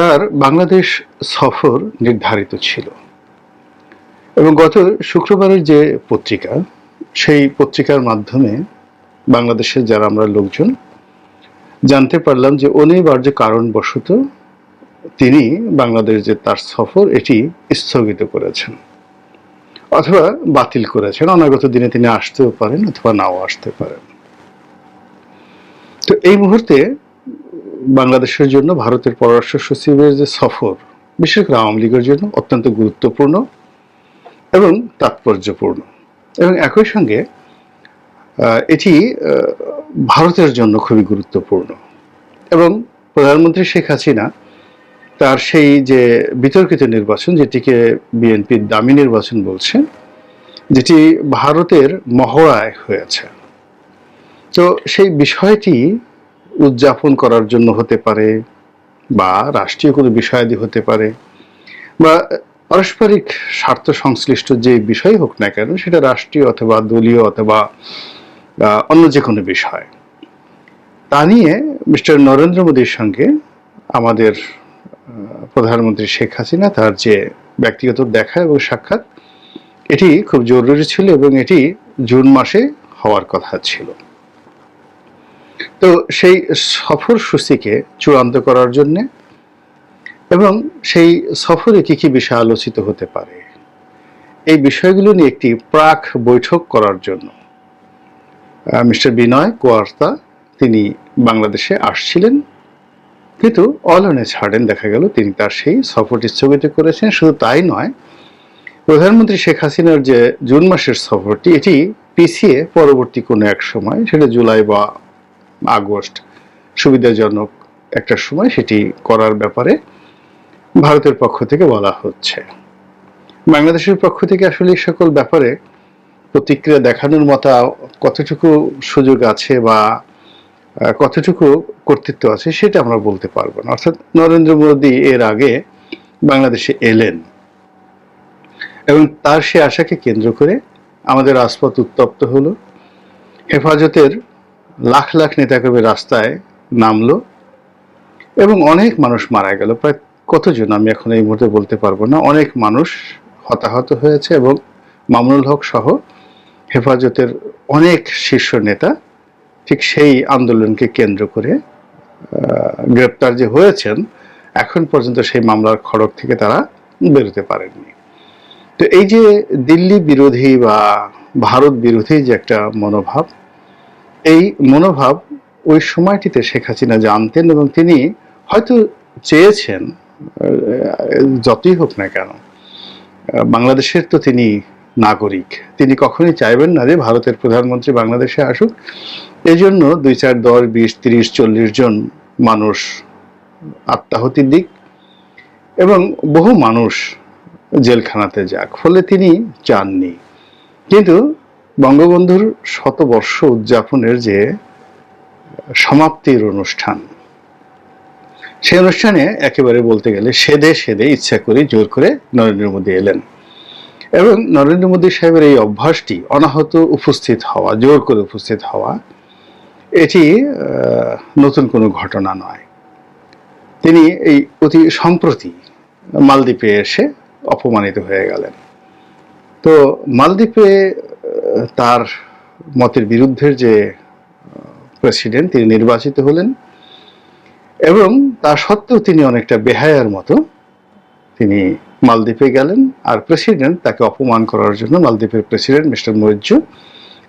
তার বাংলাদেশ সফর নির্ধারিত ছিল। এবং গত শুক্রবারের যে পত্রিকা, সেই পত্রিকার মাধ্যমে বাংলাদেশের যারা আমরা লোকজন, জানতে পারলাম যে অনিবার্য কারণবশত তিনি বাংলাদেশ যে তার সফর, এটি স্থগিত করেছেন। অথবা বাতিল করেছেন। অনাগত দিনে তিনি আসতেও পারেন অথবা নাও আসতে পারেন। তো এই মুহূর্তে বাংলাদেশের জন্য ভারতের পররাষ্ট্র সচিবের যে সফর, বিশেষ করে আওয়ামী লীগের জন্য অত্যন্ত গুরুত্বপূর্ণ এবং তাৎপর্যপূর্ণ। এবং একই সঙ্গে এটি ভারতের জন্য খুবই গুরুত্বপূর্ণ। এবং প্রধানমন্ত্রী শেখ হাসিনা তার সেই যে বিতর্কিত নির্বাচন, যেটিকে বিএনপির দামি নির্বাচন বলছেন, যেটি ভারতের মহড়ায় হয়েছে। তো সেই বিষয়টি উদযাপন করার জন্য হতে পারে বা রাষ্ট্রীয় কোনো বিষয়াদি হতে পারে বা পারস্পরিক স্বার্থ সংশ্লিষ্ট যে বিষয় হোক না কেন সেটা রাষ্ট্রীয় অথবা দলীয় অথবা অন্য যে কোনো বিষয়। তা নিয়ে মিস্টার নরেন্দ্র মোদীর সঙ্গে আমাদের প্রধানমন্ত্রী শেখ হাসিনা তার যে ব্যক্তিগত দেখা এবং সাক্ষাৎ, এটি খুব জরুরি ছিল এবং এটি জুন মাসে হওয়ার কথা ছিল। তো সেই সফর সূচিকে চূড়ান্ত করার জন্য এবং সেই সফরে কি কি বিষয় আলোচিত হতে পারে, এই বিষয়গুলো নিয়ে একটি প্রাক বৈঠক করার জন্য মিস্টার বিনয় কোয়ার্তা, তিনি বাংলাদেশে আসছিলেন, কিন্তু অলনে ছাড়েন, দেখা গেল তিনি তার সেই সফরটি স্থগিত করেছেন, শুধু তাই নয়, প্রধানমন্ত্রী শেখ হাসিনার যে জুন মাসের সফরটি, এটি পিছিয়ে পরবর্তী কোনো এক সময়, সেটা জুলাই বা আগস্ট। সুবিধাজনক একটা সময় সেটি করার ব্যাপারে ভারতের পক্ষ থেকে বলা হচ্ছে। বাংলাদেশের পক্ষ থেকে আসলে সকল ব্যাপারে প্রতিক্রিয়া দেখানোর মতো কতটুকু সুযোগ আছে বা কতটুকু কর্তৃত্ব আছে সেটা আমরা বলতে পারব না। অর্থাৎ নরেন্দ্র মোদী এর আগে বাংলাদেশে এলেন এবং তার সে আশাকে কেন্দ্র করে আমাদের রাজপথ উত্তপ্ত হলো। হেফাজতের লাখ লাখ নেতাকর্মী রাস্তায় নামলো এবং অনেক মানুষ মারা গেল। প্রায় কতজন আমি এখন এই মুহূর্তে বলতে পারব না। অনেক মানুষ হতাহত হয়েছে এবং মামুনুল হক সহ হেফাজতের অনেক শীর্ষ নেতা ঠিক সেই আন্দোলনকে কেন্দ্র করে গ্রেপ্তার যে হয়েছেন, এখন পর্যন্ত সেই মামলার খড়ক থেকে তারা বেরোতে পারেননি। তো এই যে দিল্লি বিরোধী বা ভারত বিরোধী যে একটা মনোভাব এই মনোভাব ওই সময়টিতে শেখ হাসিনা জানতেন এবং তিনি হয়তো চেয়েছেন, যতই হোক না কেন, বাংলাদেশের তো তিনি নাগরিক। তিনি কখনোই চাইবেন না যে ভারতের প্রধানমন্ত্রী বাংলাদেশে আসুক। এই জন্য দুই চার দশ, বিশ, তিরিশ, চল্লিশ জন মানুষ আত্মাহতির দিক এবং বহু মানুষ জেলখানাতে যাক। ফলে তিনি চাননি। কিন্তু বঙ্গবন্ধুর শতবর্ষ উদযাপনের যে সমাপ্তির অনুষ্ঠান, সেই অনুষ্ঠানে একেবারে বলতে গেলে সেদে সেদে ইচ্ছা করে জোর করে নরেন্দ্র মোদী এলেন। এবং নরেন্দ্র মোদী সাহেবের এই অভ্যাসটি, অনাহত উপস্থিত হওয়া, জোর করে উপস্থিত হওয়া, এটি নতুন কোনো ঘটনা নয়। তিনি এই অতি সম্প্রতি মালদ্বীপে এসে অপমানিত হয়ে গেলেন। তো মালদ্বীপে তার মতের বিরুদ্ধের যে প্রেসিডেন্ট তিনি নির্বাচিত হলেন এবং তা সত্ত্বেও তিনি অনেকটা বেহায়ার মতো তিনি মালদ্বীপে গেলেন আর প্রেসিডেন্ট তাকে অপমান করার জন্য মালদ্বীপের প্রেসিডেন্ট মিস্টার মৈর্য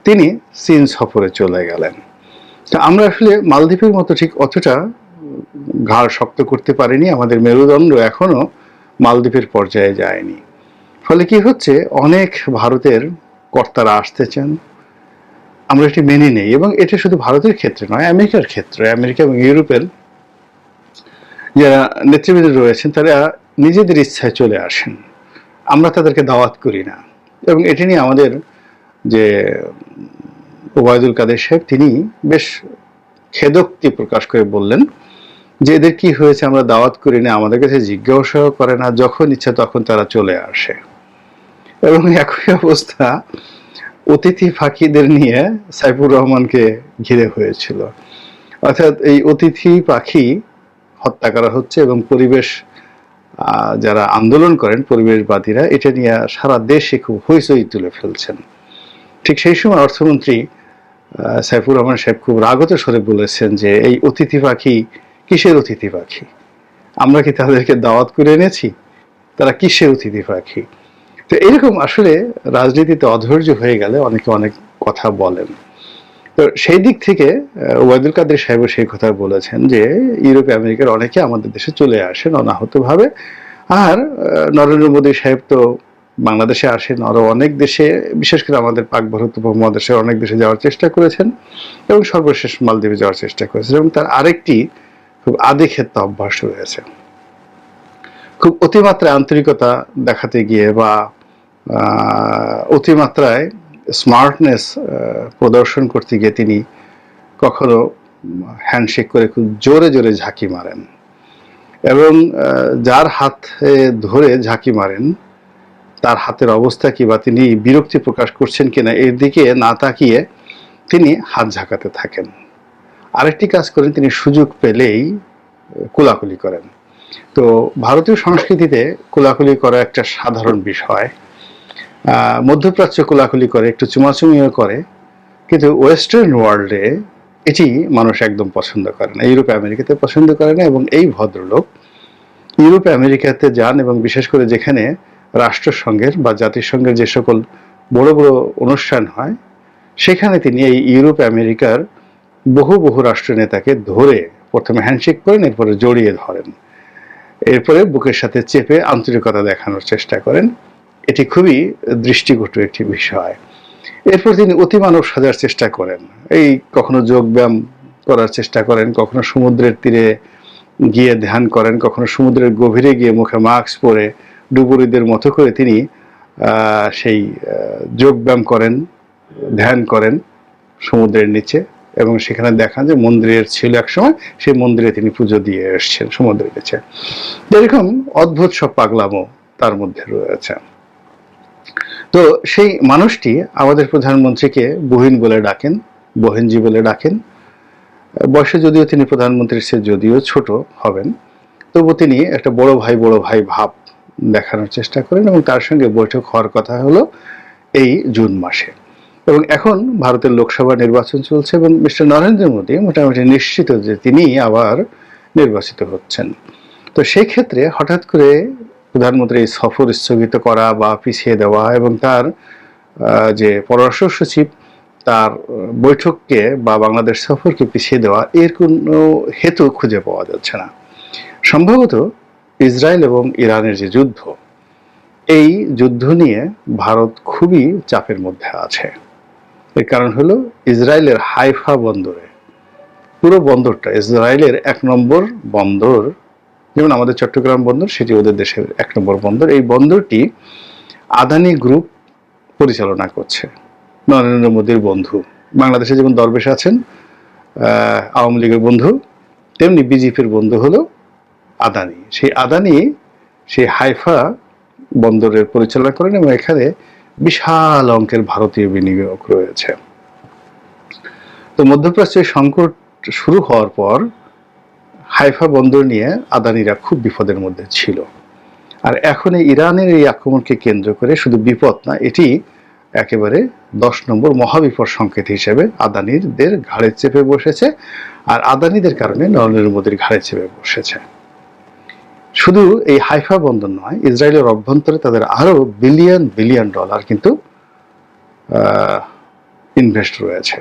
তিনি চীন সফরে চলে গেলেন। তা আমরা আসলে মালদ্বীপের মতো ঠিক অতটা ঘাড় শক্ত করতে পারিনি, আমাদের মেরুদণ্ড এখনও মালদ্বীপের পর্যায়ে যায়নি। ফলে কি হচ্ছে, অনেক ভারতের কর্তারা আসতে চান আমরা এটি মেনে নেই এবং এটা শুধু ভারতের ক্ষেত্রে নয়, আমেরিকার ক্ষেত্রে, আমেরিকা এবং ইউরোপের যারা নেতৃবৃন্দ রয়েছেন, তারা নিজেদের ইচ্ছায় চলে আসেন। আমরা তাদেরকে দাওয়াত করি না। এবং এটি নিয়ে আমাদের যে ওবায়দুল কাদের সাহেব, তিনি বেশ খেদোক্তি প্রকাশ করে বললেন যে, এদের কি হয়েছে? আমরা দাওয়াত করি না, আমাদের কাছে জিজ্ঞাসাও করে না, যখন ইচ্ছা তখন তারা চলে আসে। এবং একই অবস্থা অতিথি ফাঁকিদের নিয়ে সাইফুর রহমানকে ঘিরে হয়েছিল। অর্থাৎ এই অতিথি পাখি হত্যা করা হচ্ছে এবং পরিবেশ যারা আন্দোলন করেন পরিবেশবাদীরা, এটা নিয়ে সারা দেশে খুব হইচই তুলে ফেলছেন। ঠিক সেই সময় অর্থমন্ত্রী সাইফুর রহমান সাহেব খুব রাগত স্বরে বলেছেন যে, এই অতিথি পাখি কিসের অতিথি পাখি? আমরা কি তাদেরকে দাওয়াত করে এনেছি? তারা কিসের অতিথি পাখি? তো এরকম আসলে রাজনীতিতে অধৈর্য হয়ে গেলে অনেকে অনেক কথা বলেন। তো সেই দিক থেকে ওবায়দুল কাদের সাহেব সেই কথা বলেছেন যে, ইউরোপ আমেরিকার অনেকে আমাদের দেশে চলে আসেন অনাহতভাবে। আর নরেন্দ্র মোদী সাহেব তো বাংলাদেশে আসেন আরও অনেক দেশে, বিশেষ করে আমাদের পাক ভারত উপমহাদেশের অনেক দেশে যাওয়ার চেষ্টা করেছেন এবং সর্বশেষ মালদ্বীপে যাওয়ার চেষ্টা করেছেন এবং তার আরেকটি খুব আদিক্ষেত্র অভ্যাস রয়েছে। খুব অতিমাত্রায় আন্তরিকতা দেখাতে গিয়ে বা অতিমাত্রায় স্মার্টনেস প্রদর্শন করতে গিয়ে তিনি কখনো হ্যান্ডশেক করে খুব জোরে জোরে ঝাঁকি মারেন। এবং যার হাতে ধরে ঝাঁকি মারেন, তার হাতের অবস্থা কি বা তিনি বিরক্তি প্রকাশ করছেন কিনা এর দিকে না তাকিয়ে তিনি হাত ঝাঁকাতে থাকেন। আরেকটি কাজ করেন, তিনি সুযোগ পেলেই কোলাকুলি করেন। তো ভারতীয় সংস্কৃতিতে কোলাকুলি করা একটা সাধারণ বিষয়। মধ্যপ্রাচ্য কোলাকুলি করে, একটু চুমাচুমিও করে, কিন্তু ওয়েস্টার্ন ওয়ার্ল্ডে এটি মানুষ একদম পছন্দ করে না। ইউরোপ আমেরিকাতে পছন্দ করে না এবং এই ভদ্রলোক ইউরোপ আমেরিকাতে যান এবং বিশেষ করে যেখানে রাষ্ট্রসংঘের বা জাতিসংঘের যে সকল বড় বড় অনুষ্ঠান হয়, সেখানে তিনি এই ইউরোপ আমেরিকার বহু বহু রাষ্ট্রনেতাকে ধরে প্রথমে হ্যান্ডশেক করেন, এরপরে জড়িয়ে ধরেন। এরপরে বুকের সাথে চেপে আন্তরিকতা দেখানোর চেষ্টা করেন। এটি খুবই দৃষ্টিকটু একটি বিষয়। এরপর তিনি অতিমানব সাজার চেষ্টা করেন। এই কখনো যোগব্যায়াম করার চেষ্টা করেন, কখনো সমুদ্রের তীরে গিয়ে ধ্যান করেন, কখনো সমুদ্রের গভীরে গিয়ে মুখে মাস্ক পরে ডুবুরিদের মতো করে তিনি সেই যোগব্যায়াম করেন, ধ্যান করেন সমুদ্রের নিচে এবং সেখানে দেখান যে মন্দিরের ছিল এক সময়, সেই মন্দিরে তিনি পুজো দিয়ে এসছেন সমুদ্রের নিচে। এরকম অদ্ভুত সব পাগলামো তার মধ্যে রয়েছে। তো সেই মানুষটি আমাদের প্রধানমন্ত্রীকে বহিন বলে ডাকেন, বহেনজি বলে ডাকেন। বয়সে যদিও তিনি প্রধানমন্ত্রীর সে যদিও ছোট হবেন তবু তিনি একটা বড় ভাই বড় ভাই ভাব দেখানোর চেষ্টা করেন এবং তার সঙ্গে বৈঠক হওয়ার কথা হলো এই জুন মাসে। এবং এখন ভারতের লোকসভা নির্বাচন চলছে এবং মিস্টার নরেন্দ্র মোদী মোটামুটি নিশ্চিত যে তিনি আবার নির্বাচিত হচ্ছেন। তো সেই ক্ষেত্রে হঠাৎ করে প্রধানমন্ত্রী এই সফর স্থগিত করা বা পিছিয়ে দেওয়া এবং তার যে পররাষ্ট্র সচিব, তার বৈঠককে বা বাংলাদেশ সফরকে পিছিয়ে দেওয়া, এর কোনো হেতু খুঁজে পাওয়া যাচ্ছে না। সম্ভবত ইসরায়েল এবং ইরানের যে যুদ্ধ, এই যুদ্ধ নিয়ে ভারত খুবই চাপের মধ্যে আছে। এর কারণ হলো ইসরায়েলের হাইফা বন্দরে, পুরো বন্দরটা, ইসরায়েলের এক নম্বর বন্দর যেমন আমাদের চট্টগ্রাম বন্দর, সেটি ওদের দেশের এক নম্বর বন্দর। এই বন্দরটি আদানি গ্রুপ পরিচালনা করছে, নরেন্দ্র মোদীর বন্ধু। বাংলাদেশে যেমন দরবেশ আছেন আওয়ামী লীগের বন্ধু, তেমনি বিজেপির বন্ধু হলো আদানি। সেই আদানি সেই হাইফা বন্দরের পরিচালনা করেন এবং এখানে বিশাল অঙ্কের ভারতীয় বিনিয়োগ রয়েছে। তো মধ্যপ্রাচ্যের সংকট শুরু হওয়ার পর হাইফা বন্দর নিয়ে আদানিরা খুব বিপদের মধ্যে ছিল। আর এখন এই ইরানের এই আক্রমণকে কেন্দ্র করে শুধু বিপদ না, এটি একেবারে দশ নম্বর মহাবিপদ সংকেত হিসেবে আদানিদের ঘাড়ে চেপে বসেছে আর আদানিদের কারণে নরেন্দ্র মোদীর ঘাড়ে চেপে বসেছে। শুধু এই হাইফা বন্দর নয়, ইসরায়েলের অভ্যন্তরে তাদের আরও বিলিয়ন বিলিয়ন ডলার কিন্তু ইনভেস্ট রয়েছে।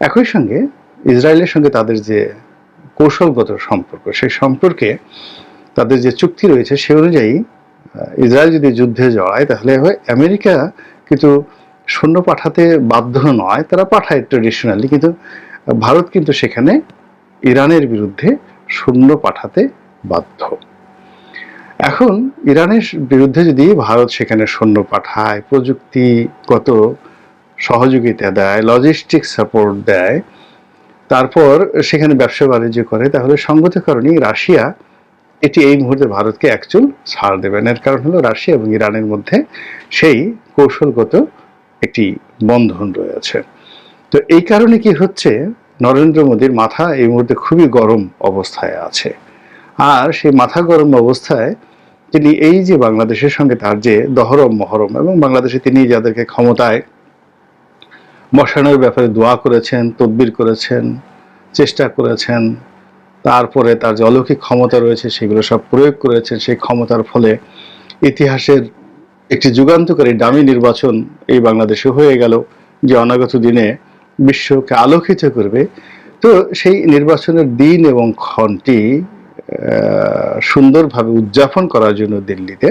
একই সঙ্গে ইসরায়েলের সঙ্গে তাদের যে কৌশলগত সম্পর্ক। সেই সম্পর্কে তাদের যে চুক্তি রয়েছে সে অনুযায়ী ইসরায়েল যদি যুদ্ধে জড়ায়, তাহলে হয় আমেরিকা কিন্তু সৈন্য পাঠাতে বাধ্য নয়, তারা পাঠায় ট্রেডিশনালি কিন্তু ভারত কিন্তু সেখানে ইরানের বিরুদ্ধে সৈন্য পাঠাতে বাধ্য। এখন ইরানের বিরুদ্ধে যদি ভারত সেখানে সৈন্য পাঠায়, প্রযুক্তিগত সহযোগিতা দেয় লজিস্টিক সাপোর্ট দেয় তারপর সেখানে ব্যবসা বাণিজ্য করে, তাহলে সঙ্গত কারণেই রাশিয়া এটি এই মুহূর্তে ভারতকে একচুল ছাড় দেবেন এর কারণ হলো রাশিয়া এবং ইরানের মধ্যে সেই কৌশলগত একটি বন্ধন রয়েছে। তো এই কারণে কি হচ্ছে, নরেন্দ্র মোদীর মাথা এই মুহূর্তে খুবই গরম অবস্থায় আছে। আর সেই মাথা গরম অবস্থায় তিনি এই যে বাংলাদেশের সঙ্গে তার যে দহরম মহরম এবং বাংলাদেশে তিনি যাদেরকে ক্ষমতায় বসানোর ব্যাপারে দোয়া করেছেন তদবির করেছেন, চেষ্টা করেছেন। তারপরে তার যে অলৌকিক ক্ষমতা রয়েছে সেগুলো সব প্রয়োগ করেছেন। সেই ক্ষমতার ফলে ইতিহাসের একটি যুগান্তকারী দামি নির্বাচন এই বাংলাদেশে হয়ে গেল, যে অনাগত দিনে বিশ্বকে আলোকিত করবে। তো সেই নির্বাচনের দিন এবং ক্ষণটি সুন্দরভাবে উদযাপন করার জন্য দিল্লিতে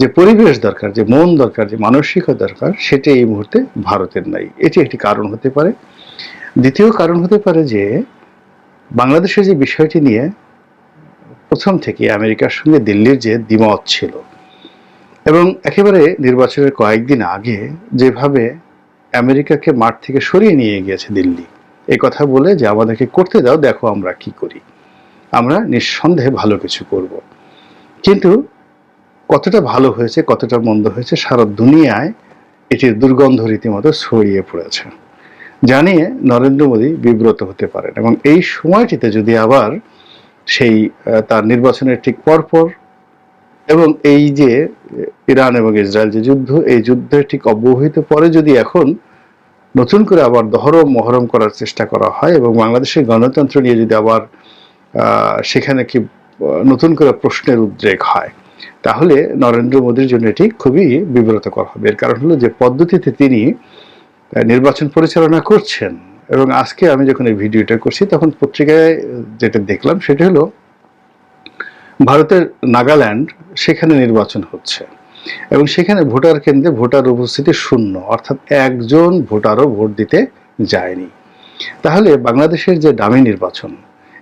যে পরিবেশ দরকার, যে মন দরকার, যে মানসিকতা দরকার, সেটি এই মুহূর্তে ভারতের নাই। এটি একটি কারণ হতে পারে। দ্বিতীয় কারণ হতে পারে যে, বাংলাদেশের যে বিষয়টি নিয়ে প্রথম থেকে আমেরিকার সঙ্গে দিল্লির যে দ্বিমত ছিল এবং একেবারে নির্বাচনের কয়েকদিন আগে যেভাবে আমেরিকাকে মাঠ থেকে সরিয়ে নিয়ে গিয়েছে দিল্লি এই কথা বলে যে, আমাদেরকে করতে দাও, দেখো আমরা কি করি। আমরা নিঃসন্দেহে ভালো কিছু করব। কিন্তু কতটা ভালো হয়েছে, কতটা মন্দ হয়েছে, সারা দুনিয়ায় এটির দুর্গন্ধ রীতিমতো ছড়িয়ে পড়েছে। জানিয়ে নরেন্দ্র মোদী বিব্রত হতে পারেন এবং এই সময়টিতে যদি আবার সেই তার নির্বাচনের ঠিক পরপর এবং এই যে ইরান এবং ইসরায়েল যে যুদ্ধ, এই যুদ্ধের ঠিক অব্যবহিত পরে যদি এখন নতুন করে আবার দহরম মহরম করার চেষ্টা করা হয় এবং বাংলাদেশের গণতন্ত্র নিয়ে যদি আবার সেখানে কি নতুন করে প্রশ্নের উদ্রেক হয় তাহলে নরেন্দ্র মোদীর জন্য এটি খুবই বিব্রতকর হবে। এর কারণ হলো যে পদ্ধতিতে তিনি নির্বাচন পরিচালনা করছেন এবং আজকে আমি যখন এই ভিডিওটা করছি, তখন পত্রিকায় যেটা দেখলাম সেটা হলো, ভারতের নাগাল্যান্ড সেখানে নির্বাচন হচ্ছে এবং সেখানে ভোটার কেন্দ্রে ভোটার উপস্থিতি শূন্য, অর্থাৎ একজন ভোটারও ভোট দিতে যায়নি। তাহলে বাংলাদেশের যে দামি নির্বাচন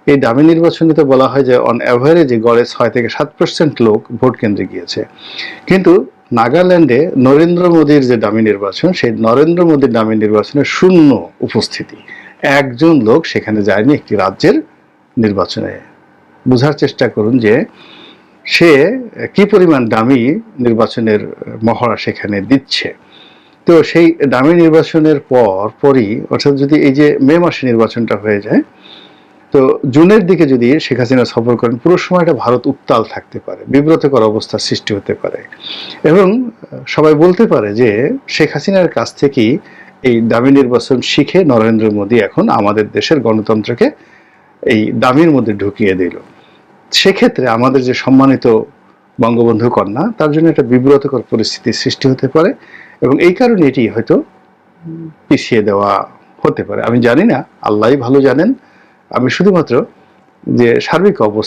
এই দামি নির্বাচনে তো বলা হয় যে অন অ্যাভারেজে গড়ে ছয় থেকে সাত পার্সেন্ট লোক ভোট কেন্দ্রে গিয়েছে। কিন্তু নাগাল্যান্ডে নরেন্দ্র মোদীর যে দামি নির্বাচন, সেই নরেন্দ্র মোদীর দামি নির্বাচনে শূন্য উপস্থিতি। একজন লোক সেখানে যায়নি একটি রাজ্যের নির্বাচনে। বোঝার চেষ্টা করুন যে, সে কি পরিমাণ দামি নির্বাচনের মহড়া সেখানে দিচ্ছে। তো সেই দামি নির্বাচনের পর পরই, অর্থাৎ যদি এই যে মে মাসে নির্বাচনটা হয়ে যায় তো জুনের দিকে যদি শেখ হাসিনা সফর করেন, পুরো সময়টা ভারত উত্তাল থাকতে পারে, বিব্রতকর অবস্থার সৃষ্টি হতে পারে। এবং সবাই বলতে পারে যে শেখ হাসিনার কাছ থেকেই এই দামি নির্বাচন শিখে নরেন্দ্র মোদী এখন আমাদের দেশের গণতন্ত্রকে এই দামির মধ্যে ঢুকিয়ে দিল। সেক্ষেত্রে আমাদের যে সম্মানিত বঙ্গবন্ধু কন্যা, তার জন্য একটা বিব্রতকর পরিস্থিতির সৃষ্টি হতে পারে এবং এই কারণে এটি হয়তো পিছিয়ে দেওয়া হতে পারে। আমি জানি না, আল্লাহই ভালো জানেন আমি শুধুমাত্র যে সার্বিক অবস্থা